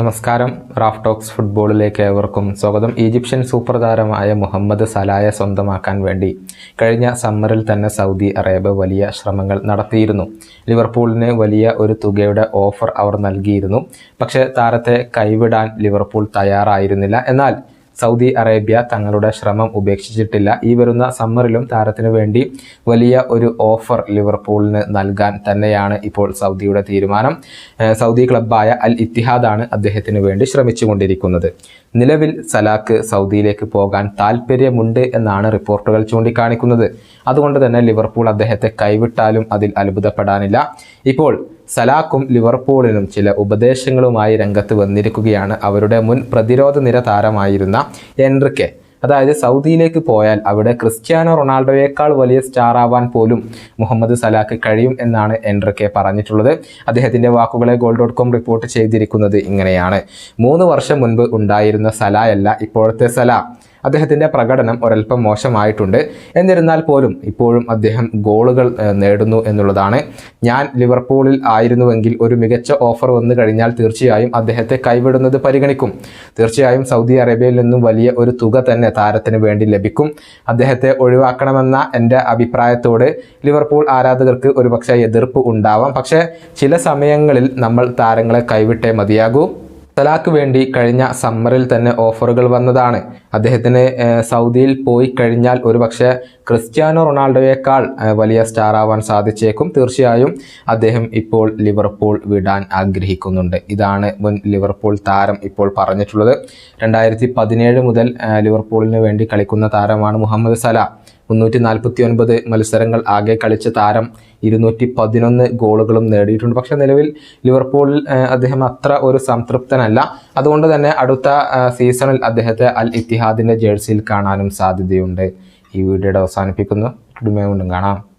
നമസ്കാരം. Raf talks ഫുട്ബോളിലേക്ക് ഏവർക്കും സ്വാഗതം. ഈജിപ്ഷ്യൻ സൂപ്പർ താരമായ മുഹമ്മദ് സലായ സ്വന്തമാക്കാൻ വേണ്ടി കഴിഞ്ഞ സമ്മറിൽ തന്നെ സൗദി അറേബ്യ വലിയ ശ്രമങ്ങൾ നടത്തിയിരുന്നു. ലിവർപൂളിന് വലിയ ഒരു തുകയുടെ ഓഫർ അവർ നൽകിയിരുന്നു. പക്ഷേ താരത്തെ കൈവിടാൻ ലിവർപൂൾ തയ്യാറായിരുന്നില്ല. എന്നാൽ സൗദി അറേബ്യ തങ്ങളുടെ ശ്രമം ഉപേക്ഷിച്ചിട്ടില്ല. ഈ വരുന്ന സമ്മറിലും താരത്തിനു വേണ്ടി വലിയ ഒരു ഓഫർ ലിവർപൂളിന് നൽകാൻ തന്നെയാണ് ഇപ്പോൾ സൗദിയുടെ തീരുമാനം. സൗദി ക്ലബ്ബായ അൽ ഇത്തിഹാദാണ് അദ്ദേഹത്തിന് വേണ്ടി ശ്രമിച്ചുകൊണ്ടിരിക്കുന്നത്. നിലവിൽ സലാക്ക് സൗദിയിലേക്ക് പോകാൻ താല്പര്യമുണ്ട് എന്നാണ് റിപ്പോർട്ടുകൾ ചൂണ്ടിക്കാണിക്കുന്നത്. അതുകൊണ്ട് തന്നെ ലിവർപൂൾ അദ്ദേഹത്തെ കൈവിട്ടാലും അതിൽ അത്ഭുതപ്പെടാനില്ല. ഇപ്പോൾ സലാക്കും ലിവർപൂളിനും ചില ഉപദേശങ്ങളുമായി രംഗത്ത് വന്നിരിക്കുകയാണ്. അവരുടെ മുൻ പ്രതിരോധ നിര താരമായിരുന്ന എൻറിക്കെ. അതായത് സൗദിയിലേക്ക് പോയാൽ അവിടെ ക്രിസ്ത്യാനോ റൊണാൾഡോയേക്കാൾ വലിയ സ്റ്റാർ ആവാൻ പോലും മുഹമ്മദ് സലാക്ക് കഴിയും എന്നാണ് എൻറിക്കെ പറഞ്ഞിട്ടുള്ളത്. അദ്ദേഹത്തിന്റെ വാക്കുകളെ ഗോൾ ഡോട്ട് കോം റിപ്പോർട്ട് ചെയ്തിരിക്കുന്നത് ഇങ്ങനെയാണ്. മൂന്ന് വർഷം മുൻപ് ഉണ്ടായിരുന്ന സലായല്ല ഇപ്പോഴത്തെ സല അദ്ദേഹത്തിന്റെ പ്രകടനം ഒരൽപ്പം മോശമായിട്ടുണ്ട്. എന്നിരുന്നാൽ പോലും ഇപ്പോഴും അദ്ദേഹം ഗോളുകൾ നേടുന്നു എന്നുള്ളതാണ്. ഞാൻ ലിവർപൂളിൽ ആയിരുന്നുവെങ്കിൽ ഒരു മികച്ച ഓഫർ വന്നു കഴിഞ്ഞാൽ തീർച്ചയായും അദ്ദേഹത്തെ കൈവിടുന്നത് പരിഗണിക്കും. തീർച്ചയായും സൗദി അറേബ്യയിൽ നിന്നും വലിയ ഒരു തുക തന്നെ താരത്തിന് വേണ്ടി ലഭിക്കും. അദ്ദേഹത്തെ ഒഴിവാക്കണമെന്ന എന്റെ അഭിപ്രായത്തോട് ലിവർപൂൾ ആരാധകർക്ക് ഒരുപക്ഷെ എതിർപ്പ് ഉണ്ടാവാം. പക്ഷേ ചില സമയങ്ങളിൽ നമ്മൾ താരങ്ങളെ കൈവിട്ടേ മതിയാകൂ. സലാക്ക് വേണ്ടി കഴിഞ്ഞ സമ്മറിൽ തന്നെ ഓഫറുകൾ വന്നതാണ്. അദ്ദേഹത്തിന് സൗദിയിൽ പോയി കഴിഞ്ഞാൽ ഒരുപക്ഷെ ക്രിസ്ത്യാനോ റൊണാൾഡോയേക്കാൾ വലിയ സ്റ്റാർ ആവാൻ സാധിച്ചേക്കും. തീർച്ചയായും അദ്ദേഹം ഇപ്പോൾ ലിവർപൂൾ വിടാൻ ആഗ്രഹിക്കുന്നുണ്ട്. ഇതാണ് മുൻ ലിവർപൂൾ താരം ഇപ്പോൾ പറഞ്ഞിട്ടുള്ളത്. രണ്ടായിരത്തി മുതൽ ലിവർപൂളിന് വേണ്ടി കളിക്കുന്ന താരമാണ് മുഹമ്മദ് സല. മുന്നൂറ്റി നാൽപ്പത്തി ഒൻപത് മത്സരങ്ങൾ ആകെ കളിച്ച താരം ഇരുന്നൂറ്റി പതിനൊന്ന് ഗോളുകളും നേടിയിട്ടുണ്ട്. പക്ഷേ നിലവിൽ ലിവർപൂളിൽ അദ്ദേഹം അത്ര ഒരു സംതൃപ്തനല്ല. അതുകൊണ്ട് തന്നെ അടുത്ത സീസണിൽ അദ്ദേഹത്തെ അൽ ഇത്തിഹാദിന്റെ ജേഴ്സിയിൽ കാണാനും സാധ്യതയുണ്ട്. ഈ വീഡിയോയുടെ അവസാനിപ്പിക്കുന്നു. വീണ്ടും കാണാം.